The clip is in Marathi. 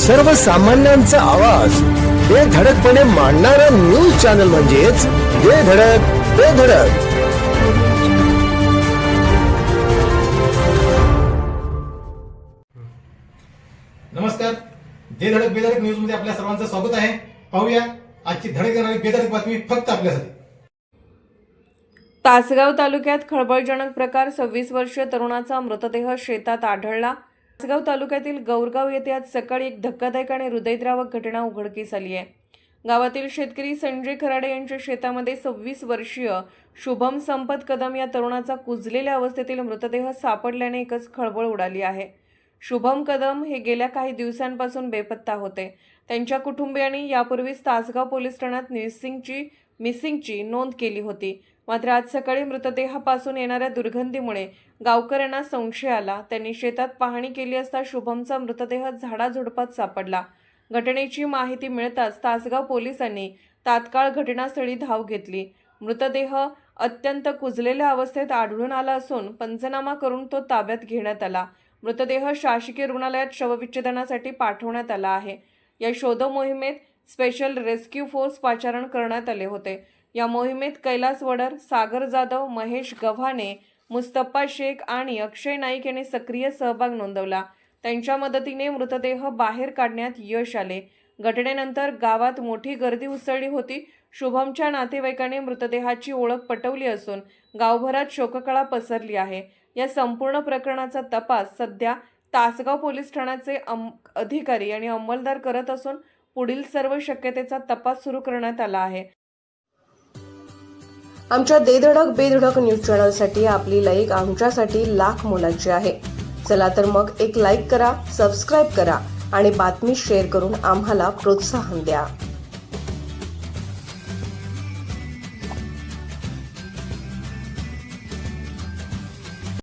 सर्वसामान्यांचा आवाज. हे धडकपणे मांडणारा न्यूज चॅनल म्हणजेच हे धडक ते धडक. नमस्कार. जे धडक बेधडक न्यूजमध्ये आपल्या सर्वांचं स्वागत आहे. पाहूया आजची धडक देणारी बेधडक बातमी फक्त आपल्यासाठी. तासगाव तालुक्यात खळबळजनक प्रकार सव्वीस वर्षीय तरुणाचा मृतदेह शेतात आढळला. तासगाव तालुक्यातील गौरगाव येथे आज सकाळी एक धक्कादायक आणि हृदयद्रावक घटना उघडकीस आली आहे. गावातील शेतकरी संजय खराडे यांच्या शेतामध्ये सव्वीस वर्षीय शुभम संपत कदम या तरुणाचा कुजलेल्या अवस्थेतील मृतदेह सापडल्याने एकच खळबळ उडाली आहे. शुभम कदम हे गेल्या काही दिवसांपासून बेपत्ता होते. त्यांच्या कुटुंबियांनी यापूर्वीच तासगाव पोलीस ठाण्यात मिसिंगची मिसिंगची नोंद केली होती. मात्र आज सकाळी मृतदेहापासून येणाऱ्या दुर्गंधीमुळे गावकऱ्यांना संशय आला. त्यांनी शेतात पाहणी केली असता शुभमचा मृतदेह झाडाझुडपात सापडला. घटनेची माहिती मिळताच तासगाव पोलिसांनी तात्काळ घटनास्थळी धाव घेतली. मृतदेह अत्यंत कुजलेल्या अवस्थेत आढळून आला असून पंचनामा करून तो ताब्यात घेण्यात आला. मृतदेह शासकीय रुग्णालयात शवविच्छेदनासाठी पाठवण्यात आला आहे. या शोध मोहिमेत स्पेशल रेस्क्यू फोर्स पाचारण करण्यात आले होते. या मोहिमेत कैलास वडर सागर जाधव महेश गव्हाणे मुस्तप्पा शेख आणि अक्षय नाईक यांनी सक्रिय सहभाग नोंदवला. त्यांच्या मदतीने मृतदेह बाहेर काढण्यात यश आले. घटनेनंतर गावात मोठी गर्दी उसळली होती. शुभमच्या नातेवाईकाने मृतदेहाची ओळख पटवली असून गावभरात शोककळा पसरली आहे. या संपूर्ण प्रकरणाचा तपास सध्या तासगाव पोलीस ठाण्याचे अम अधिकारी आणि अंमलदार करत असून पुढील सर्व शक्यतेचा तपास सुरू करण्यात आला आहे. आमच्या देधडक बेधडक न्यूज चॅनलसाठी आपली लाईक आमच्यासाठी लाख मोलाची आहे. चला तर मग एक लाईक करा सबस्क्राईब करा आणि बातमी शेअर करून आम्हाला प्रोत्साहन द्या.